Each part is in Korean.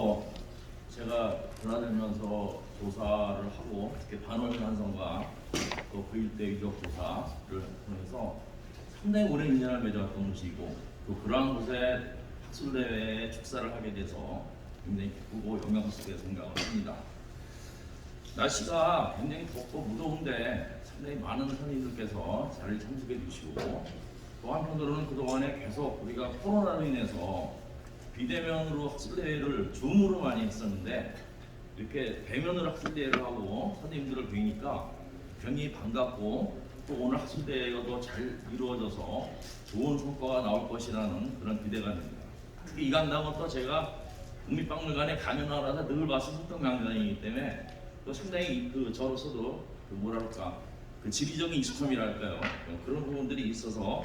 어, 제가 돌아다니면서 조사를 하고 특히 반원 한성과 또 그 일대 유적 조사를 통해서 상당히 오랜 인연을 맺어왔던 곳이고 또 그러한 곳에 학술대회 축사를 하게 돼서 굉장히 기쁘고 영광 속에 생각을 합니다. 날씨가 굉장히 덥고 무더운데 상당히 많은 선생님들께서 자리를 참석해 주시고 또 한편으로는 그동안에 계속 우리가 코로나로 인해서 비대면으로 학술 대회를 줌으로 많이 했었는데 이렇게 대면으로 학술 대회를 하고 선생님들을 뵈니까 굉장히 반갑고 또 오늘 학술 대회가 더잘 이루어져서 좋은 성과가 나올 것이라는 그런 기대가 됩니다. 특히 이 간담은 또 제가 국립박물관에 가면하라서 늘 봐서 흑덕명단이기 때문에 또 상당히 그 저로서도 그 뭐랄까 그 지리적인 익숙함이랄까요 그런 부분들이 있어서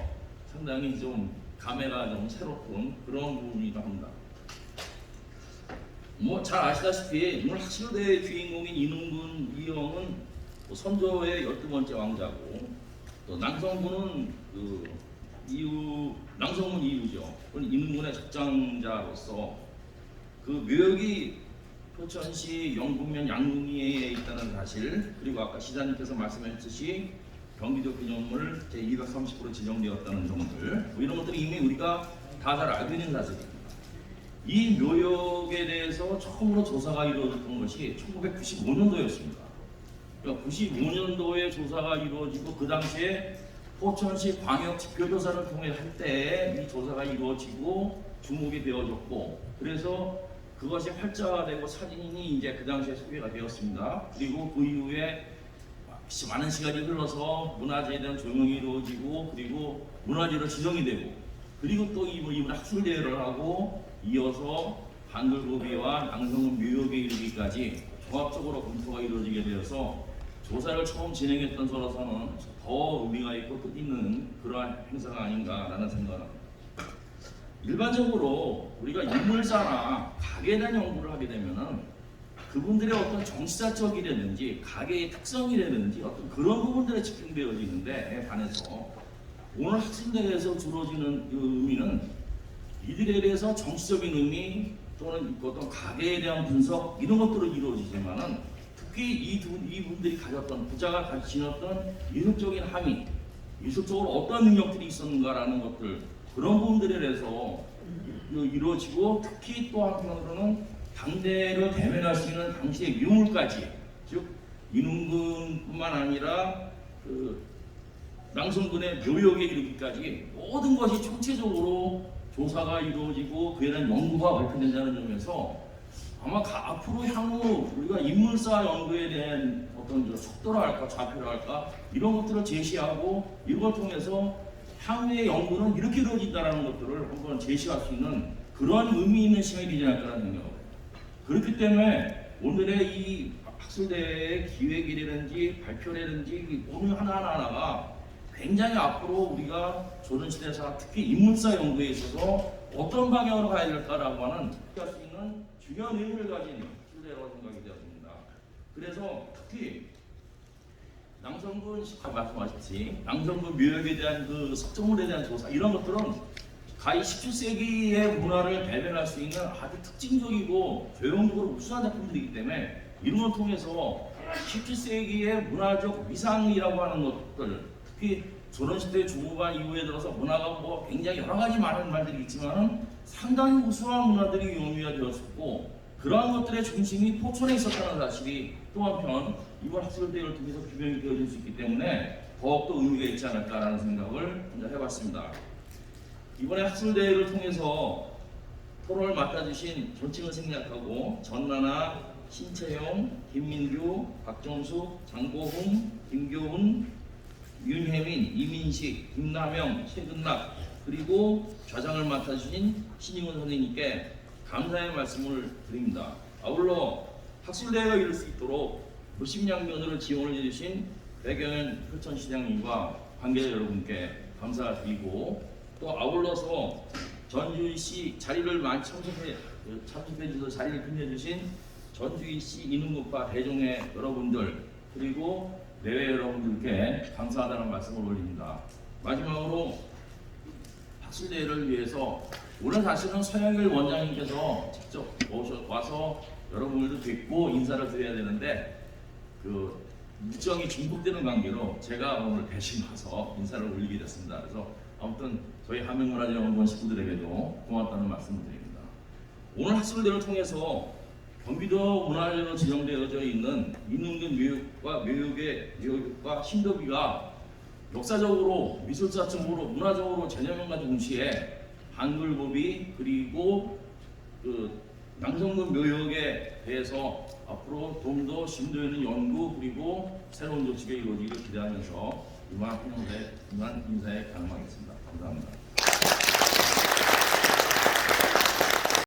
상당히 좀 감회가 좀 새롭군 그런 부분이기도 합니다. 뭐 잘 아시다시피 오늘 학술대회 주인공인 이능군 이영은 뭐 선조의 12번째 왕자고 또 낭성군은 그 이후 낭성군 이후죠. 그건 이능군의 적장자로서 그 묘역이 포천시 영북면 양궁리에 있다는 사실 그리고 아까 시장님께서 말씀하셨듯이 경기도 기념물 제230호로 지정되었다는 점들 뭐 이런 것들이 이미 우리가 다 잘 알고 있는 사실입니다. 이 묘역에 대해서 처음으로 조사가 이루어졌던 것이 1995년도였습니다. 그러니까 95년도에 조사가 이루어지고 그 당시에 포천시 광역 지표조사를 통해 할 때 이 조사가 이루어지고 주목이 되어졌고 그래서 그것이 활자화되고 사진이 이제 그 당시에 소개가 되었습니다. 그리고 그 이후에 많은 시간이 흘러서 문화재에 대한 조명이 이루어지고 그리고 문화재로 지정이 되고 그리고 또 이분 이분 학술대회를 하고 이어서 반글고비와 낭성군 묘역에 이르기까지 종합적으로 검토가 이루어지게 되어서 조사를 처음 진행했던 저로서는 더 의미가 있고 뜻있는 그러한 행사가 아닌가라는 생각을 합니다. 일반적으로 우리가 인물사나 가게에 대한 연구를 하게 되면은 그분들의 어떤 정치사적이라든지 가게의 특성이라든지 어떤 그런 부분들에 집중되어지는데 반해서 오늘 학생대회에서 주어지는 그 의미는 이들에 대해서 정치적인 의미 또는 어떤 가게에 대한 분석 이런 것들로 이루어지지만은 특히 이 두 이 분들이 가졌던 부자가 가지셨던 이성적인 함의 이성적으로 어떤 능력들이 있었는가라는 것들 그런 부분들에 대해서 이루어지고 특히 또 한편으로는 당대를 대면할 수 있는 당시의 유물까지 즉 인훈군뿐만 아니라 그 낭성군의 묘역에 이르기까지 모든 것이 총체적으로 조사가 이루어지고 그에 대한 연구가 발표된다는 점에서 아마 가- 앞으로 향후 우리가 인물사 연구에 대한 어떤 저 속도랄까 좌표랄까 이런 것들을 제시하고 이걸 통해서 향후의 연구는 이렇게 이루어진다는 것들을 한번 제시할 수 있는 그러한 의미 있는 시간이 되지 않을까라는 생각을. 그렇기 때문에 오늘의 이 학술대회 기획이라든지 발표라든지 오늘 하나하나가 굉장히 앞으로 우리가 조선시대사 특히 인문사 연구에 있어서 어떤 방향으로 가야 될까라고 하는 할수 있는 중요한 의미를 가진 학술대회라고 생각이 되었습니다. 그래서 특히 낭성군 아까 말씀하셨지 낭성군 묘역에 대한 그 석조물에 대한 조사 이런 것들은 가히 17세기의 문화를 대변할 수 있는 아주 특징적이고 교養적으로 우수한 작품들이기 때문에 이런 걸 통해서 17세기의 문화적 위상이라고 하는 것들 특히 조선시대 중후반 이후에 들어서 문화가 뭐 굉장히 여러 가지 많은 말들이 있지만은 상당히 우수한 문화들이 용미가 되었었고 그러한 것들의 중심이 포천에 있었다는 사실이 또 한편 이번 학술대회를 통해서 규명이 되어질 수 있기 때문에 더욱더 의미가 있지 않을까라는 생각을 해봤습니다. 이번에 학술대회를 통해서 토론을 맡아주신 전칭을 생략하고 전나나, 신채용, 김민규, 박정숙, 장고흥, 김교훈, 윤혜민, 이민식, 김남영, 최근락 그리고 좌장을 맡아주신 신임원 선생님께 감사의 말씀을 드립니다. 아울러 학술대회가 이룰 수 있도록 무심양면으로 지원을 해주신 배경현 표천시장님과 관계자 여러분께 감사드리고 또 아울러서 전주시 자리를 많이 참석해 참석해 주셔서 자리를 빛내 주신 전주시 이능국파 대종의 여러분들 그리고 내외 여러분들께 감사하다는 말씀을 올립니다. 마지막으로 학술대회를 위해서 오늘 사실은 서영일 원장님께서 직접 오셔, 와서 여러분들도 뵙고 인사를 드려야 되는데 그 일정이 중복되는 관계로 제가 오늘 대신 와서 인사를 올리게 됐습니다. 그래서 아무튼 저희 한명문화재 연구원 식구들에게도 고맙다는 말씀을 드립니다. 오늘 학술대를 통해서 경기도 문화재로 지정되어져 있는 이능균 묘육과 묘육의 묘육과 신도비가 역사적으로 미술사적으로 문화적으로 재념과 동시에 한글법이 그리고 그 양성군 묘역에 대해서 앞으로 좀더 심도 있는 연구 그리고 새로운 조치가 이루어지기를 기대하면서 이만 인사에 이만 인사에 가능하겠습니다. 감사합니다.